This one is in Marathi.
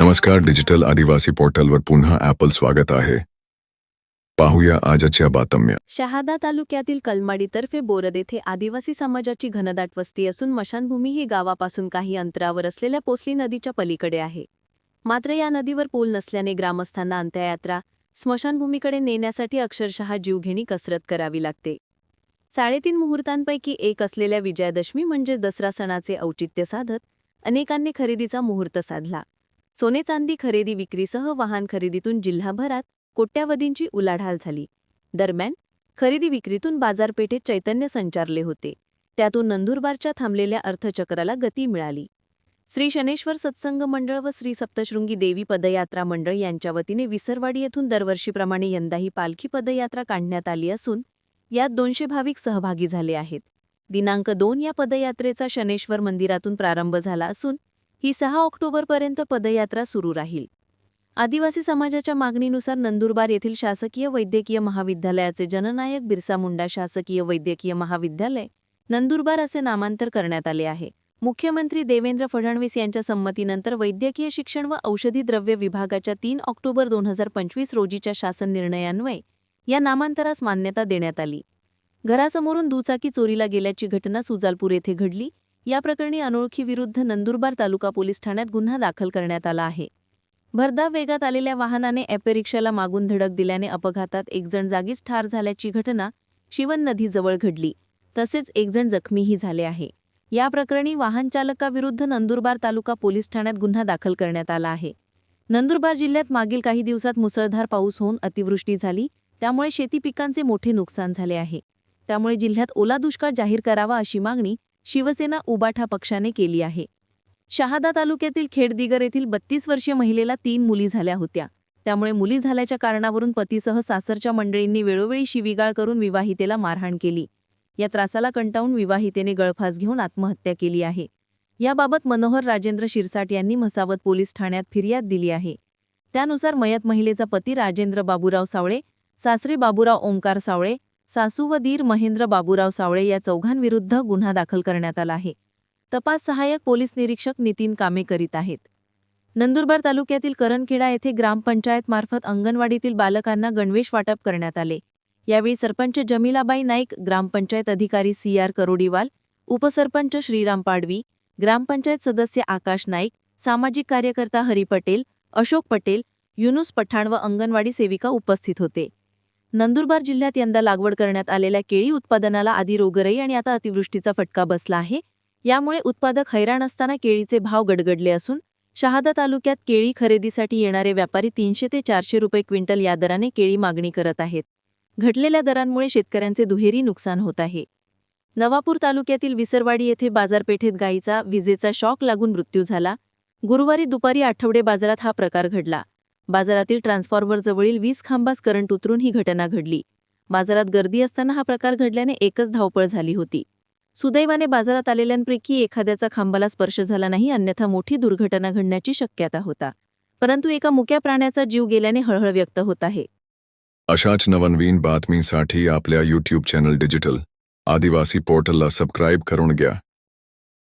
नमस्कार डिजिटल आदिवासी पोर्टलवर पुन्हा ॲपल स्वागत आहे. पाहूया आजच्या बातम्या. शहादा तालुक्यातील कलमाडीतर्फे बोरद येथे आदिवासी समाजाची घनदाट वस्ती असून मशानभूमी ही गावापासून काही अंतरावर असलेल्या पोसली नदीच्या पलीकडे आहे. मात्र या नदीवर पूल नसल्याने ग्रामस्थांना अंत्ययात्रा स्मशानभूमीकडे नेण्यासाठी अक्षरशः जीवघेणी कसरत करावी लागते. साडेतीन मुहूर्तांपैकी एक असलेल्या विजयादशमी म्हणजे दसरा सणाचे औचित्य साधत अनेकांनी खरेदीचा मुहूर्त साधला. सोने चांदी खरेदी विक्रीसह वाहन खरेदीतून जिल्हाभरात कोट्यावधींची उलाढाल झाली. दरम्यान खरेदी विक्रीतून बाजारपेठेत चैतन्य संचारले होते. त्यातून नंदुरबारच्या थांबलेल्या अर्थचक्राला गती मिळाली. श्री शनेश्वर सत्संग मंडळ व श्री सप्तशृंगी देवी पदयात्रा मंडळ यांच्या वतीने विसरवाडी येथून दरवर्षीप्रमाणे यंदाही पालखी पदयात्रा काढण्यात आली असून यात दोनशे भाविक सहभागी झाले आहेत. दिनांक दोन या पदयात्रेचा शनेश्वर मंदिरातून प्रारंभ झाला असून ही सहा ऑक्टोबरपर्यंत पदयात्रा सुरू राहील. आदिवासी समाजाच्या मागणीनुसार नंदुरबार येथील शासकीय वैद्यकीय महाविद्यालयाचे जननायक बिरसा मुंडा शासकीय वैद्यकीय महाविद्यालय नंदुरबार असे नामांतर करण्यात आले आहे. मुख्यमंत्री देवेंद्र फडणवीस यांच्या संमतीनंतर वैद्यकीय शिक्षण व औषधी द्रव्य विभागाच्या तीन ऑक्टोबर दोन हजार पंचवीस रोजीच्या शासन निर्णयान्वये या नामांतरास मान्यता देण्यात आली. घरासमोरून दुचाकी चोरीला गेल्याची घटना सुजालपूर येथे घडली. या प्रकरणी अनोळखीविरुद्ध नंदुरबार तालुका पोलीस ठाण्यात गुन्हा दाखल करण्यात आला आहे. भरधाव वेगात आलेल्या वाहनाने ॲपे रिक्षाला मागून धडक दिल्याने अपघातात एकजण जागीच ठार झाल्याची घटना शिवन नदीजवळ घडली. तसेच एकजण जखमीही झाले आहे. या प्रकरणी वाहन चालकाविरुद्ध नंदुरबार तालुका पोलीस ठाण्यात गुन्हा दाखल करण्यात आला आहे. नंदुरबार जिल्ह्यात मागील काही दिवसात मुसळधार पाऊस होऊन अतिवृष्टी झाली. त्यामुळे शेती पिकांचे मोठे नुकसान झाले आहे. त्यामुळे जिल्ह्यात ओला दुष्काळ जाहीर करावा अशी मागणी शिवसेना उबाठा पक्षाने केली आहे. शहादा तालुक्यातील खेडदिगर येथील बत्तीस वर्षीय महिलेला तीन मुली झाल्या होत्या. त्यामुळे मुली झाल्याच्या कारणावरून पतीसह सासरच्या मंडळींनी वेळोवेळी शिवीगाळ करून विवाहितेला मारहाण केली. या त्रासाला कंटाळून विवाहितेने गळफास घेऊन आत्महत्या केली आहे. याबाबत मनोहर राजेंद्र शिरसाट यांनी म्हसावत पोलीस ठाण्यात फिर्याद दिली आहे. त्यानुसार मयत महिलेचा पती राजेंद्र बाबूराव सावळे सासरे बाबूराव ओंकार सावळे सासू व दीर महेंद्र बाबूराव सावळे या चौघांविरुद्ध गुन्हा दाखल करण्यात आला आहे. तपास सहाय्यक पोलीस निरीक्षक नितीन कामे करीत आहेत. नंदुरबार तालुक्यातील करणखेडा येथे ग्रामपंचायत मार्फत अंगणवाडीतील बालकांना गणवेश वाटप करण्यात आले. यावेळी सरपंच जमिलाबाई नाईक ग्रामपंचायत अधिकारी सी आर करोडीवाल उपसरपंच श्रीराम पाडवी ग्रामपंचायत सदस्य आकाश नाईक सामाजिक कार्यकर्ता हरी पटेल अशोक पटेल युनुस पठाण व अंगणवाडी सेविका उपस्थित होते. नंदुरबार जिल्ह्यात यंदा लागवड करण्यात आलेल्या केळी उत्पादनाला आधी रोगराई आणि आता अतिवृष्टीचा फटका बसला आहे. यामुळे उत्पादक हैराण असताना केळीचे भाव गडगडले असून शहादा तालुक्यात केळी खरेदीसाठी येणारे व्यापारी तीनशे ते चारशे रुपये क्विंटल या दराने केळी मागणी करत आहेत. घटलेल्या दरांमुळे शेतकऱ्यांचे दुहेरी नुकसान होत आहे. नवापूर तालुक्यातील विसरवाडी येथे बाजारपेठेत गायीचा विजेचा शॉक लागून मृत्यू झाला. गुरुवारी दुपारी आठवडे बाजारात हा प्रकार घडला. बाजारातील ट्रान्सफॉर्मरजवळील वीज खांबास करंट उतरून ही घटना घडली. बाजारात गर्दी असताना हा प्रकार घडल्याने एकच धावपळ झाली होती. सुदैवाने बाजारात आलेल्यांपैकी एखाद्याचा खांबाला स्पर्श झाला नाही अन्यथा मोठी दुर्घटना घडण्याची शक्यता होता. परंतु एका मुक्या प्राण्याचा जीव गेल्याने हळहळ व्यक्त होत आहे. अशाच नवनवीन बातमीसाठी आपल्या यूट्यूब चॅनल डिजिटल आदिवासी पोर्टलला सबस्क्राईब करून घ्या.